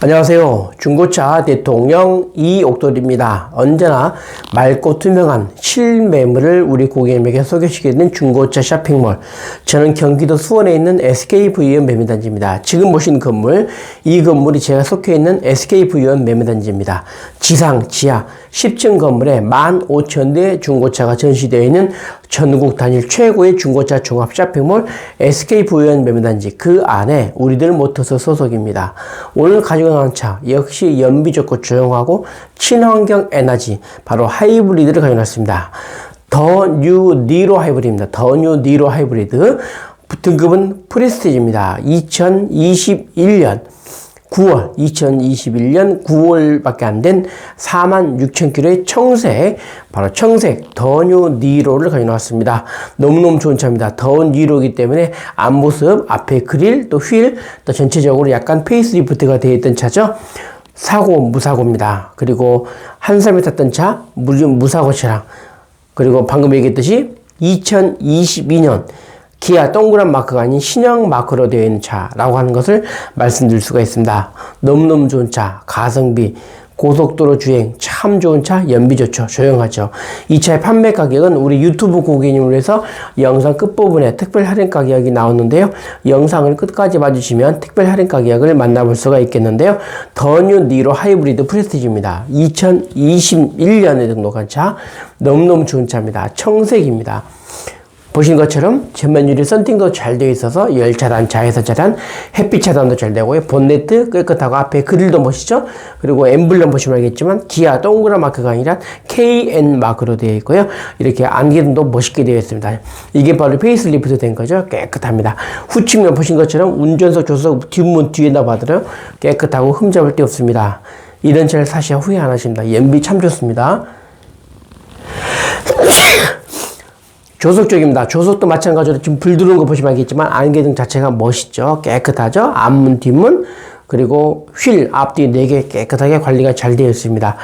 안녕하세요. 중고차 대통령 이옥돌입니다. 언제나 맑고 투명한 실매물을 우리 고객님에게 소개시켜드리는 중고차 쇼핑몰. 저는 경기도 수원에 있는 SKVN 매매단지입니다. 지금 보신 건물, 이 건물이 제가 속해 있는 SKVN 매매단지입니다. 지상, 지하, 10층 건물에 15,000대 중고차가 전시되어 있는 전국 단일 최고의 중고차 종합 쇼핑몰 SKVN 매매단지 그 안에 우리들 모터스 소속입니다. 오늘 가지고 나온 차 역시 연비 좋고 조용하고 친환경 에너지 바로 하이브리드를 가져왔습니다. 더 뉴 니로 하이브리드입니다. 더 뉴 니로 하이브리드 등급은 프레스티지입니다. 2021년 9월, 2021년 9월밖에 안 된 46,000km의 청색, 바로 청색 더뉴 니로를 가져 나왔습니다. 너무너무 좋은 차입니다. 더 니로이기 때문에 앞모습, 앞에 그릴, 또 휠, 또 전체적으로 약간 페이스리프트가 되어 있던 차죠. 사고, 무사고입니다. 그리고 한 사람이 탔던 차, 무사고 차량. 그리고 방금 얘기했듯이 2022년 기아 동그란 마크가 아닌 신형 마크로 되어 있는 차라고 하는 것을 말씀드릴 수가 있습니다. 너무너무 좋은 차, 가성비, 고속도로 주행 참 좋은 차, 연비 좋죠. 조용하죠. 이 차의 판매 가격은 우리 유튜브 고객님을 위해서 영상 끝부분에 특별 할인 가격이 나오는데요. 영상을 끝까지 봐주시면 특별 할인 가격을 만나볼 수가 있겠는데요. 더뉴 니로 하이브리드 프레스티지입니다. 2021년에 등록한 차, 너무너무 좋은 차입니다. 청색입니다. 보신 것처럼 전면유리 썬팅도 잘 되어 있어서 열 차단, 자외선 차단, 햇빛 차단도 잘 되고요. 본네트 깨끗하고 앞에 그릴도 멋있죠? 그리고 엠블럼 보시면 알겠지만 기아 동그란 마크가 아니라 KN 마크로 되어 있고요. 이렇게 안개등도 멋있게 되어 있습니다. 이게 바로 페이스리프트 된 거죠. 깨끗합니다. 후측면 보신 것처럼 운전석, 조석, 뒷문 뒤에다 봐도요. 깨끗하고 흠잡을 데 없습니다. 이런 차를 사셔야 후회 안 하십니다. 연비 참 좋습니다. 조석 쪽입니다. 조석도 마찬가지로 지금 불 들어온 거 보시면 알겠지만 안개등 자체가 멋있죠. 깨끗하죠. 앞문, 뒷문, 그리고 휠, 앞뒤 4개 깨끗하게 관리가 잘 되어 있습니다.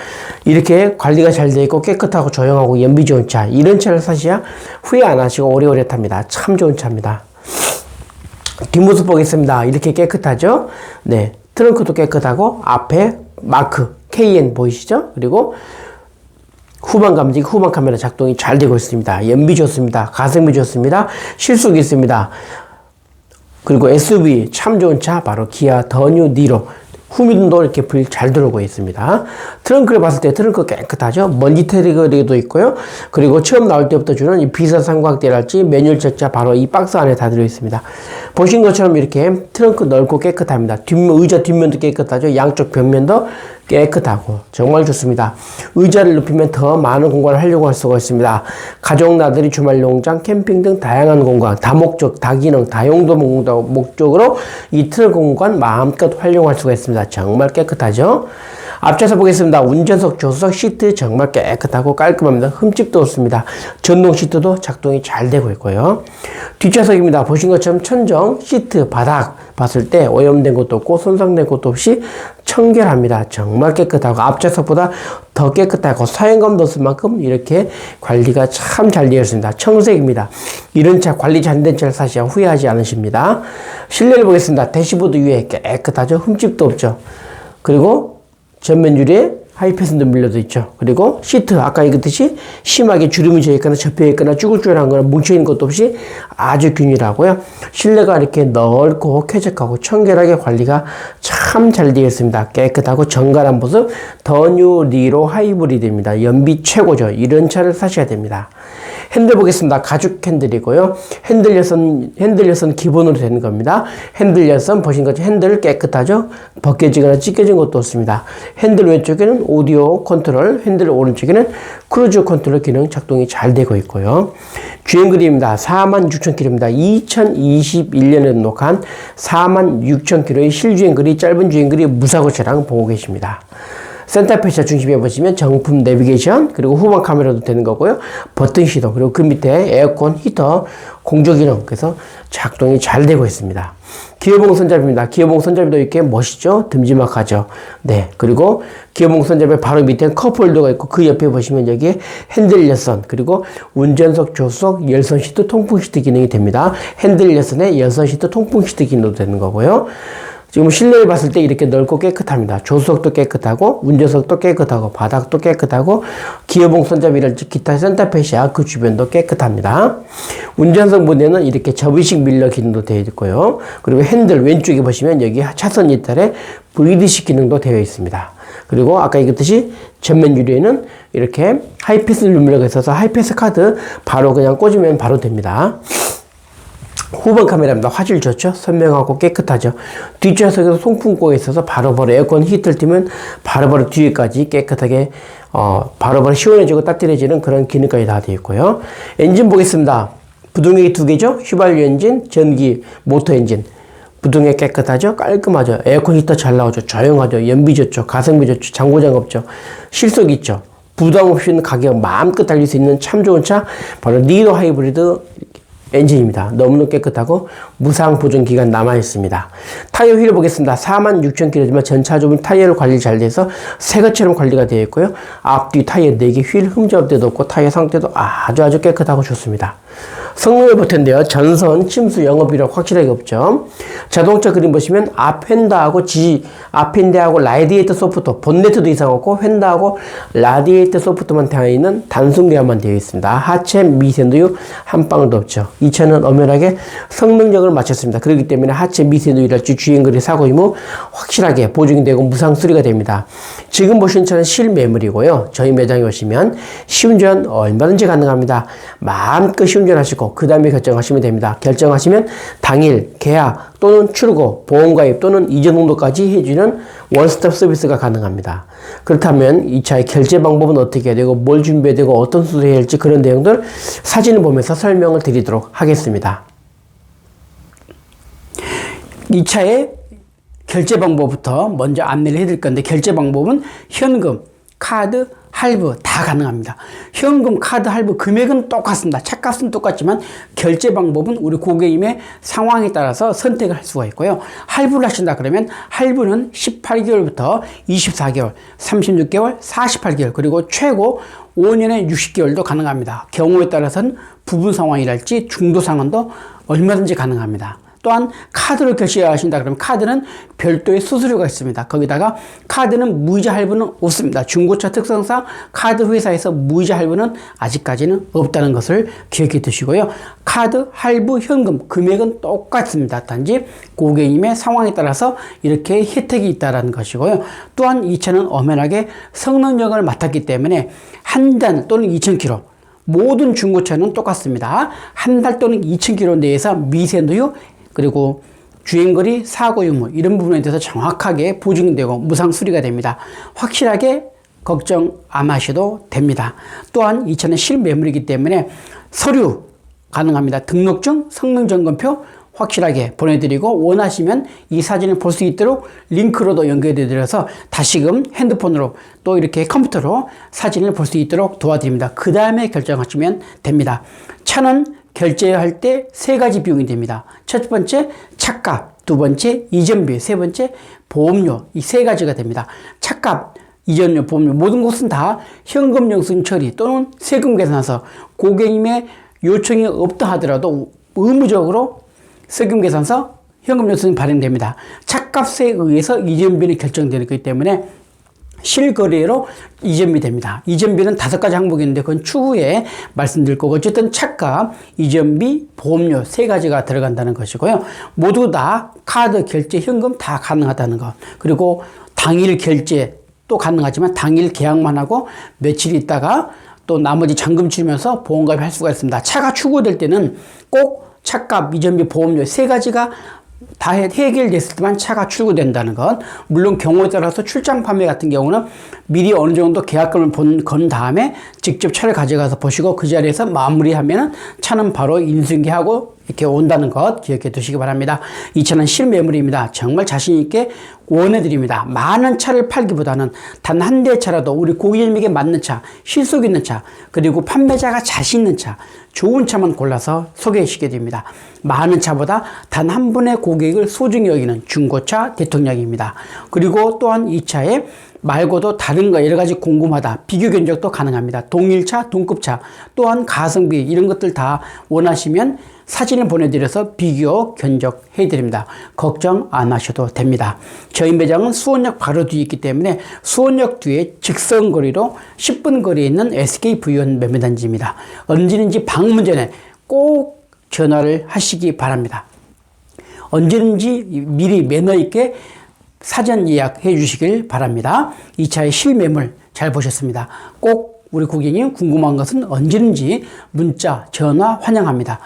이렇게 관리가 잘 되어 있고 깨끗하고 조용하고 연비 좋은 차. 이런 차를 사셔야 후회 안 하시고 오래오래 탑니다. 참 좋은 차입니다. 뒷모습 보겠습니다. 이렇게 깨끗하죠? 네. 트렁크도 깨끗하고 앞에 마크, KN 보이시죠? 그리고 후방 감지, 후방 카메라 작동이 잘 되고 있습니다. 연비 좋습니다. 가성비 좋습니다. 실속이 있습니다. 그리고 SUV 참 좋은 차 바로 기아 더뉴 니로 후미등도 이렇게 불 잘 들어오고 있습니다. 트렁크를 봤을 때 트렁크 깨끗하죠? 먼지 테리거리도 있고요. 그리고 처음 나올 때부터 주는 이 비사 삼각대랄지 매뉴얼 책자 바로 이 박스 안에 다 들어 있습니다. 보신 것처럼 이렇게 트렁크 넓고 깨끗합니다. 뒷면, 의자 뒷면도 깨끗하죠? 양쪽 벽면도 깨끗하고 정말 좋습니다. 의자를 높이면 더 많은 공간을 활용할 수가 있습니다. 가족 나들이 주말 농장, 캠핑 등 다양한 공간, 다목적, 다기능, 다용도 목적으로 이 트렁크 공간 마음껏 활용할 수가 있습니다. 정말 깨끗하죠? 앞차서 보겠습니다. 운전석, 조수석 시트 정말 깨끗하고 깔끔합니다. 흠집도 없습니다. 전동 시트도 작동이 잘 되고 있고요. 뒷좌석입니다. 보신 것처럼 천정, 시트, 바닥 봤을 때 오염된 것도 없고 손상된 것도 없이 청결합니다. 정말 깨끗하고 앞좌석보다 더 깨끗하고 사용감도 없을 만큼 이렇게 관리가 참 잘 되어 있습니다. 청색입니다. 이런 차 관리 잘된 차를 사셔야 후회하지 않으십니다. 실내를 보겠습니다. 대시보드 위에 깨끗하죠. 흠집도 없죠. 그리고 전면 유리에 하이패스도 밀려져 있죠. 그리고 시트 아까 얘기했듯이 심하게 주름이 져 있거나 접혀 있거나 쭈글쭈글한 거나 뭉쳐 있는 것도 없이 아주 균일하고요. 실내가 이렇게 넓고 쾌적하고 청결하게 관리가 참 잘 되어 있습니다. 깨끗하고 정갈한 모습 더뉴 리로 하이브리드입니다. 연비 최고죠. 이런 차를 사셔야 됩니다. 핸들 보겠습니다. 가죽 핸들이고요. 핸들 여선, 핸들 여선 기본으로 되는 겁니다. 핸들 여선 보신 것처럼 핸들 깨끗하죠? 벗겨지거나 찢겨진 것도 없습니다. 핸들 왼쪽에는 오디오 컨트롤, 핸들 오른쪽에는 크루즈 컨트롤 기능 작동이 잘 되고 있고요. 주행 거리입니다. 46,000km입니다. 2021년에 녹한 46,000km의 실주행 거리, 짧은 주행 거리 무사고 차량 보고 계십니다. 센터페시아 중심에 보시면 정품 내비게이션 그리고 후방 카메라도 되는 거고요. 버튼 시동 그리고 그 밑에 에어컨 히터 공조 기능 그래서 작동이 잘 되고 있습니다. 기어봉 손잡이입니다. 기어봉 손잡이도 이렇게 멋있죠? 듬지막하죠? 네. 그리고 기어봉 손잡이 바로 밑에 컵홀더가 있고 그 옆에 보시면 여기에 핸들 열선 그리고 운전석 조수석 열선 시트 통풍 시트 기능이 됩니다. 핸들 열선에 열선 시트 통풍 시트 기능도 되는 거고요. 지금 실내를 봤을 때 이렇게 넓고 깨끗합니다. 조수석도 깨끗하고 운전석도 깨끗하고 바닥도 깨끗하고 기어봉 손잡이랄지 기타 센터페시아 그 주변도 깨끗합니다. 운전석 무대는 이렇게 접이식 밀러 기능도 되어 있고요. 그리고 핸들 왼쪽에 보시면 여기 차선 이탈에 VDC 기능도 되어 있습니다. 그리고 아까 얘기했듯이 전면 유리에는 이렇게 하이패스 루미너가 있어서 하이패스 카드 바로 그냥 꽂으면 바로 됩니다. 후방 카메라입니다. 화질 좋죠? 선명하고 깨끗하죠? 뒷좌석에서 송풍구가 있어서 바로바로 에어컨 히트를 틀면 바로바로 뒤에까지 깨끗하게 어, 바로바로 시원해지고 따뜻해지는 그런 기능까지 다 되어 있고요. 엔진 보겠습니다. 부동액이 두 개죠? 휘발유 엔진, 전기 모터 엔진. 부동액 깨끗하죠? 깔끔하죠? 에어컨 히터 잘 나오죠? 조용하죠? 연비 좋죠? 가성비 좋죠? 장고장 없죠? 실속 있죠? 부담 없이 가격 마음껏 달릴 수 있는 참 좋은 차 바로 니도 하이브리드 엔진입니다. 너무너무 깨끗하고 무상 보존 기간 남아 있습니다. 타이어 휠을 보겠습니다. 46,000km지만 전차적인 타이어를 관리 잘 돼서 새 것처럼 관리가 되어 있고요. 앞뒤 타이어 4개 휠 업데도 없고 타이어 상태도 아주 아주 깨끗하고 좋습니다. 성능을 볼 텐데요. 전선, 침수, 영업 이력 확실하게 없죠. 자동차 그림 보시면 앞 휀다하고 지, 앞 휀다하고 라디에이터 소프트, 본네트도 이상 없고 휀다하고 라디에이터 소프트만 되어 있는 단순 계열만 되어 있습니다. 하체 미세누유 한 방울도 없죠. 이 차는 엄연하게 성능력을 맞췄습니다. 그렇기 때문에 하체 미세누유랄지 주행거리 사고 유무 확실하게 보증이 되고 무상 수리가 됩니다. 지금 보신 차는 실매물이고요. 저희 매장에 오시면 시운전 얼마든지 가능합니다. 마음껏 시운전하시고 그 다음에 결정하시면 됩니다. 결정하시면 당일 계약 또는 출고 보험가입 또는 이전 정도까지 해주는 원스톱 서비스가 가능합니다. 그렇다면 이 차의 결제 방법은 어떻게 해야 되고 뭘 준비해야 되고 어떤 수술을 해야 할지 그런 내용들 사진을 보면서 설명을 드리도록 하겠습니다. 이 차의 결제 방법부터 먼저 안내를 해드릴 건데 결제 방법은 현금, 카드, 할부 다 가능합니다. 현금, 카드, 할부 금액은 똑같습니다. 차값은 똑같지만 결제 방법은 우리 고객님의 상황에 따라서 선택을 할 수가 있고요. 할부를 하신다 그러면 할부는 18개월부터 24개월, 36개월, 48개월 그리고 최고 5년에 60개월도 가능합니다. 경우에 따라서는 부분 상황이랄지 중도 상황도 얼마든지 가능합니다. 또한 카드로 결제하신다 그러면 카드는 별도의 수수료가 있습니다. 거기다가 카드는 무이자 할부는 없습니다. 중고차 특성상 카드 회사에서 무이자 할부는 아직까지는 없다는 것을 기억해 두시고요. 카드, 할부, 현금 금액은 똑같습니다. 단지 고객님의 상황에 따라서 이렇게 혜택이 있다는 것이고요. 또한 이 차는 엄연하게 성능력을 맡았기 때문에 한 단 또는 2,000km 모든 중고차는 똑같습니다. 한 달 또는 2,000km 내에서 미세누유 그리고 주행거리, 사고 유무 이런 부분에 대해서 정확하게 보증되고 무상 수리가 됩니다. 확실하게 걱정 안 하셔도 됩니다. 또한 이 차는 실매물이기 때문에 서류 가능합니다. 등록증, 성능점검표 확실하게 보내드리고 원하시면 이 사진을 볼 수 있도록 링크로도 연결해 드려서 다시금 핸드폰으로 또 이렇게 컴퓨터로 사진을 볼 수 있도록 도와드립니다. 그 다음에 결정하시면 됩니다. 차는 결제할 때 세 가지 비용이 됩니다. 첫 번째 차값, 두 번째 이전비, 세 번째 보험료 이 세 가지가 됩니다. 차값 이전료, 보험료 모든 것은 다 현금 영수증 처리 또는 세금 계산서 고객님의 요청이 없다 하더라도 의무적으로 세금 계산서 현금 영수증 발행됩니다. 차값에 의해서 이전비는 결정되기 때문에 실거래로 이전비 됩니다. 이전비는 다섯 가지 항목이 있는데 그건 추후에 말씀드릴 거고 어쨌든 차값, 이전비, 보험료 세 가지가 들어간다는 것이고요. 모두 다 카드 결제, 현금 다 가능하다는 것. 그리고 당일 결제 또 가능하지만 당일 계약만 하고 며칠 있다가 또 나머지 잔금 치르면서 보험가입 할 수가 있습니다. 차가 출고될 때는 꼭 차값, 이전비, 보험료 세 가지가 다 해결됐을 때만 차가 출고된다는 것. 물론 경우에 따라서 출장 판매 같은 경우는 미리 어느 정도 계약금을 본, 건 다음에 직접 차를 가져가서 보시고 그 자리에서 마무리하면 차는 바로 인수인계하고 이렇게 온다는 것 기억해 두시기 바랍니다. 이 차는 실매물입니다. 정말 자신있게 원해드립니다. 많은 차를 팔기보다는 단 한 대 차라도 우리 고객님에게 맞는 차, 실속 있는 차, 그리고 판매자가 자신 있는 차, 좋은 차만 골라서 소개해 주시게 됩니다. 많은 차보다 단 한 분의 고객을 소중히 여기는 중고차 대통령입니다. 그리고 또한 이 차에 말고도 다른 거 여러 가지 궁금하다. 비교 견적도 가능합니다. 동일차, 동급차, 또한 가성비 이런 것들 다 원하시면 사진을 보내드려서 비교 견적해 드립니다. 걱정 안 하셔도 됩니다. 저희 매장은 수원역 바로 뒤에 있기 때문에 수원역 뒤에 직선 거리로 10분 거리에 있는 SKV원 매매단지입니다. 언제든지 방문 전에 꼭 전화를 하시기 바랍니다. 언제든지 미리 매너 있게 사전 예약해 주시길 바랍니다. 이 차의 실매물 잘 보셨습니다. 꼭 우리 고객님 궁금한 것은 언제든지 문자, 전화 환영합니다.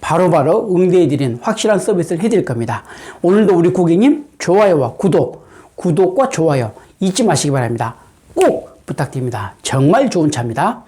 바로 바로 응대해 드리는 확실한 서비스를 해 드릴 겁니다. 오늘도 우리 고객님 좋아요와 구독, 구독과 좋아요 잊지 마시기 바랍니다. 꼭 부탁드립니다. 정말 좋은 차입니다.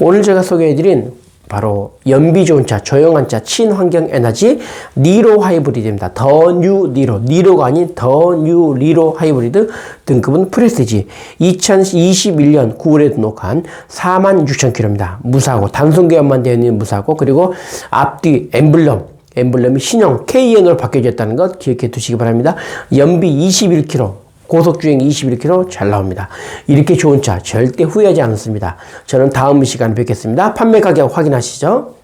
오늘 제가 소개해드린 바로 연비 좋은 차, 조용한 차, 친환경 에너지 니로 하이브리드입니다. 더 뉴 니로, 니로가 아닌 더 뉴 리로 하이브리드 등급은 프레스지. 2021년 9월에 등록한 46,000km입니다. 무사고, 단순 교환만 되어 있는 무사고, 그리고 앞뒤 엠블럼, 엠블럼이 신형 KN으로 바뀌어졌다는 것 기억해 두시기 바랍니다. 연비 21km, 고속주행 21km 잘 나옵니다. 이렇게 좋은 차 절대 후회하지 않습니다. 저는 다음 시간에 뵙겠습니다. 판매 가격 확인하시죠.